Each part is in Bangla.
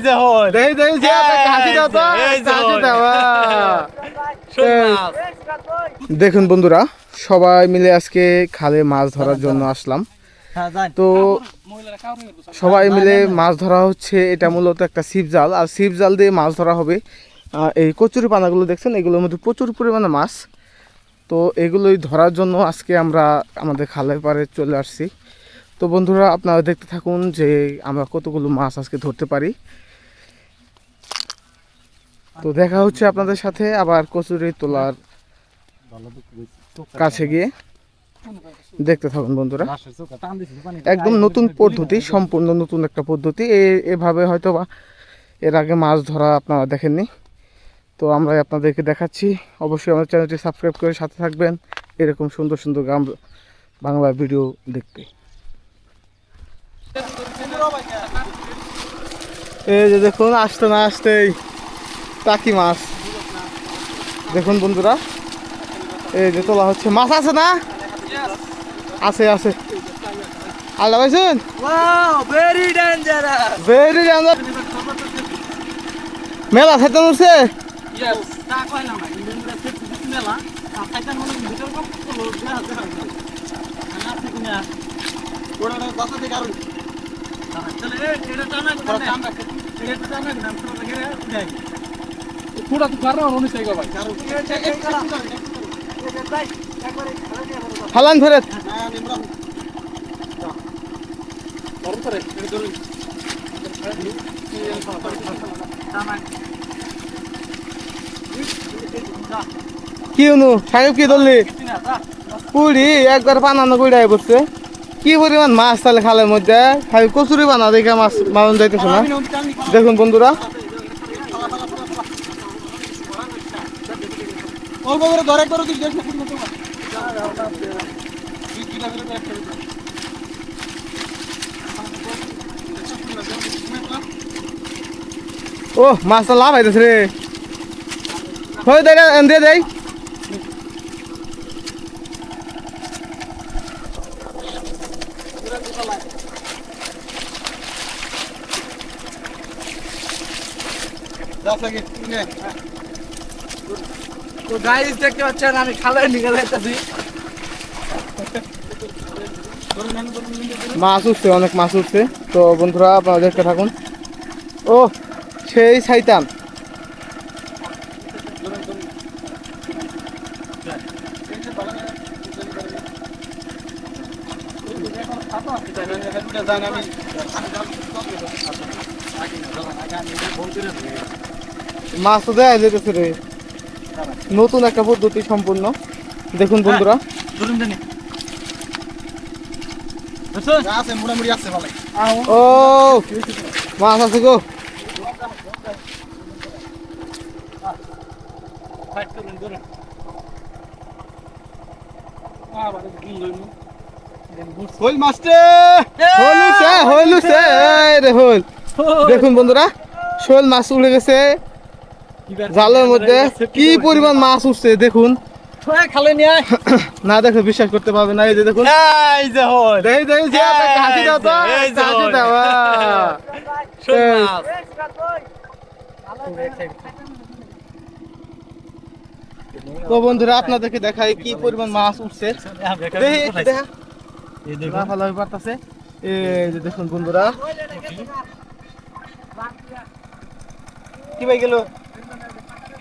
যে হল দেই দেই যে একটা দাও তো। এই যে, একটা হাসি ওই। দাও আহ। শোল এই। মাছ দেখুন বন্ধুরা সবাই মিলে আজকে খালে মাছ ধরার জন্য আসলাম। হ্যাঁ তো সবাই মিলে মাছ ধরা হচ্ছে। এটা মূলত একটা ছিপ জাল। আর ছিপ জাল দিয়ে মাছ ধরা হবে। এই কচুরি পানাগুলো দেখছেন? এগুলোর মধ্যে প্রচুর পরিমাণে মাছ। তো এগুলোই ধরার জন্য আজকে আমরা আমাদের খালের পাড়ে চলে আসছি। তো বন্ধুরা আপনারা দেখতে থাকুন যে আমরা কতগুলো মাছ আজকে ধরতে পারি। তো দেখা হচ্ছে আপনাদের সাথে আবার কচুরি তোলার কাছে গিয়ে। দেখতে থাকুন বন্ধুরা। একদম নতুন পদ্ধতি, সম্পূর্ণ নতুন একটা পদ্ধতি। এভাবে হয়তো বা এর আগে মাছ ধরা আপনারা দেখেননি। তো আমরা আপনাদেরকে দেখাচ্ছি। অবশ্যই আমাদের চ্যানেলটি সাবস্ক্রাইব করে সাথে থাকবেন। এরকম সুন্দর সুন্দর গ্রাম, বাংলা ভিডিও দেখতে। এই যে দেখুন, আসতে না আসতেই টাকি মাছ। দেখুন বন্ধুরা এই যে তোলা হচ্ছে মাছ আছে না? আছে আছে। Allah wow very dangerous very জানো মেলা খাইতে উঠছে মনে ওরা थोड़ा तो कर रहा हूँ नहीं सही भाई কারো এটা এক করা এটা তাই একবারে হালান ধরে হ্যাঁ নিমরান और करे ये करो টানা কি অনু সাহেব কি ধরলি কিনা যা পুরি একবার বানানো গুড়াই পড়ছে কি পরিমাণ মাছ তাহলে খালের মধ্যে খালি কচুরি বানা দেখে মাছ মারণ যাইতেছে না দেখুন বন্ধুরা অল্প করে ধরে করে তুই দেখ ও মাছটা লাভ হইতেছে রে। হয়ে দেয় দিয়ে দেয় তো গাইস দেখতে পাচ্ছেন, আমি খালে নিয়ে যাইতেছি। মাছ উঠছে, অনেক মাছ উঠছে। তো বন্ধুরা, আপনারা দেখতে থাকুন। ও, সেই ছাইতাম মাছ তো দেয় যেতেছে রে। নতুন একটা পদ্ধতি সম্পূর্ণ। দেখুন বন্ধুরা। ও মাছ আছে গো। দেখুন বন্ধুরা শোল মাছ উড়ে গেছে। জালের মধ্যে কি পরিমাণ মাছ উঠছে দেখুন। খালে নিয়ে না দেখে বিশ্বাস করতে পারবে না এই যে দেখুন। এই যে হল। দেই দেই যে হাসি দাও তো হাসি দাও বন্ধুরা আপনাদেরকে দেখাই কি পরিমাণ মাছ উঠছে। দেখি দেখা। ভালো পারতাছে এই যে দেখুন বন্ধুরা। কি ভাই গেল?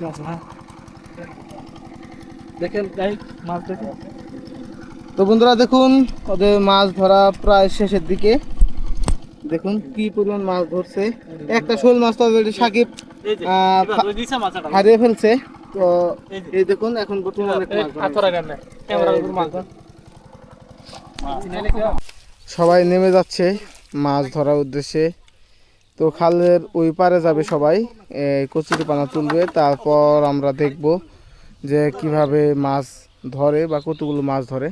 মাছ ধরছে দেখেন যাই মাছ দেখেন। তো বন্ধুরা দেখুন ওদের মাছ ধরা প্রায় শেষের দিকে। দেখুন কি পরিমাণ মাছ ধরছে। একটা শোল মাছ তো অলরেডি সাকিব হারিয়ে ফেলছে। তো এই দেখুন এখন বর্তমানে মাছ সবাই নেমে যাচ্ছে মাছ ধরার উদ্দেশ্যে। তো খালের ওই পারে যাবে সবাই এই কচুরি পানা তুলবে তারপর আমরা দেখব যে কীভাবে মাছ ধরে বা কতগুলো মাছ ধরে।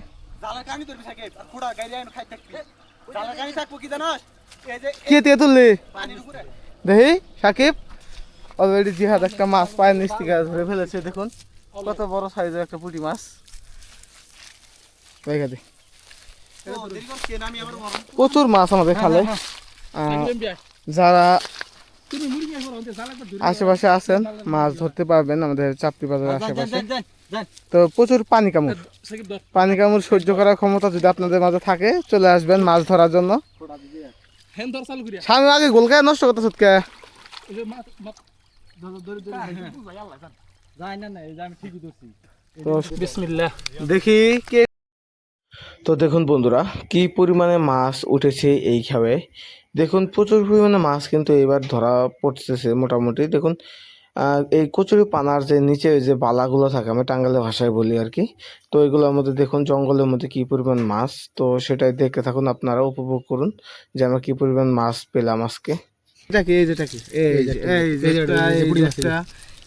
কি জানাস? এই যে কে দিয়ে তুললি? দেখি সাকিব। অলরেডি জিহাদ একটা মাছ পায়ের নিচ থেকে ধরে ফেলেছে দেখুন। কত বড় সাইজের একটা পুঁটি মাছ। দেখা দে। ও দেরি কর কে নামি আবার মরণ। প্রচুর মাছ আমাদের খালে। আহ, যারা আশেপাশে আছেন মাছ ধরতে পারবেন আমাদের চাপটি বাজারের আশেপাশে। তো প্রচুর পানি কামড়। পানি কামড় সহ্য করার ক্ষমতা যদি আপনাদের মাঝে থাকে চলে আসবেন মাছ ধরার জন্য। স্বামী আগে গোলকায় নষ্ট করতে কে এই যে মাছ মাছ ধর ধর ধরে যাই না না এই যে আমি ঠিকই ধরছি। তো বিসমিল্লাহ। দেখি কে তো দেখুন বন্ধুরা কি পরিমাণে মাছ উঠেছে এই খাবে দেখুন প্রচুর পরিমাণে মাছ কিন্তু এবার ধরা পড়তেছে মোটামুটি দেখুন এই কচুরি পানার যে নিচে যে বালাগুলো থাকে আমি টাঙ্গালে ভাষায় বলি আর কি তো এগুলোর মধ্যে দেখুন জঙ্গলের মধ্যে কি পরিমাণ মাছ তো সেটাই দেখতে থাকুন আপনারা উপভোগ করুন যে আমরা কী পরিমাণ মাছ পেলাম আজকে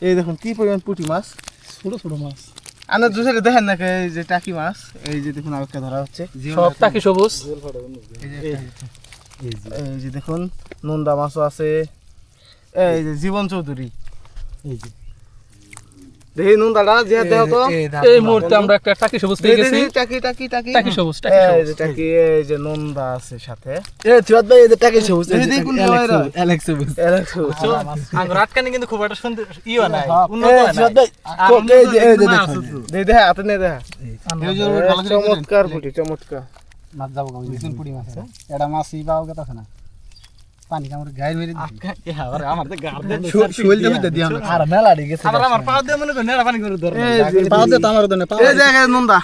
এই দেখুন কি পরিমাণ পুঁটি মাছ ছোট ছোট মাছ আনার দুসারে দেখেন নাকি এই যে টাকি মাছ এই যে দেখুন আরেকটা ধরা হচ্ছে। সব টাকি সবুজ। এই যে দেখুন নন্দা মাছও আছে। এই যে জীবন চৌধুরী। এই যে। দেখি নন্দাটা যে দেহ তো। এই মুহূর্তে আমরা একটা টাকি সবুজ পেয়ে গেছি। টাকি টাকি টাকি টাকি সবুজ টাকি সবুজ। যে টাকি এই যে নন্দা আছে সাথে। এ থিওত ভাই এই যে টাকে সবুজ এই যে কোন ভাই রা? অ্যালেক্স সবুজ। আঙ্গুর আটকানি কিন্তু খুব একটা সুন্দর ইও নাই উন্নত এই হয় ভাই আর কো- এই যে এই যে মাছ দেখুন দেই দেখা হাতে নে দেখা এই যে চমৎকার পুটি চমৎকার। মাছ যাব কবে পুরি মাছ এটা মাছই পাওয়া গেছে না? পানি কামড়ে গায়ে মেরে আমার তো শৈল দিয়া আর মেলা গেছে আমার। পা দিয়ে মনে করে নেড়া পানি করে ধর এই যে পাও দে তো আমার দনে পাও এই জায়গায় নন্দা।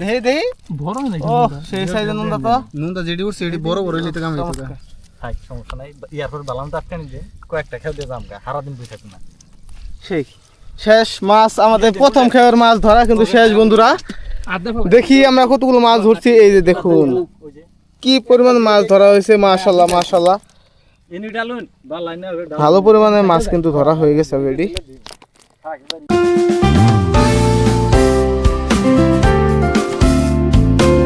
দেই দেই বড় নাকি ও সেই সাইজের নন্দা তো। নুন তো যেটি উঠছে এটি বড় বড় হইলে তো কামড়ে তো থাক সমস্যা নাই। ইয়ার বালাম তো আটকানি যে কয়েকটা খেয়ে দিয়ে যাম গা। সারা দিন বসে না। সেই। শেষ মাছ আমাদের প্রথম খেয়ার মাছ ধরা কিন্তু শেষ বন্ধুরা। দেখি আমরা কতগুলো মাছ ধরছি এই যে দেখুন। কি পরিমাণ মাছ ধরা হয়েছে মাশাল্লাহ মাশাল্লাহ। ভালো পরিমাণে মাছ কিন্তু ধরা হয়ে গেছে অলরেডি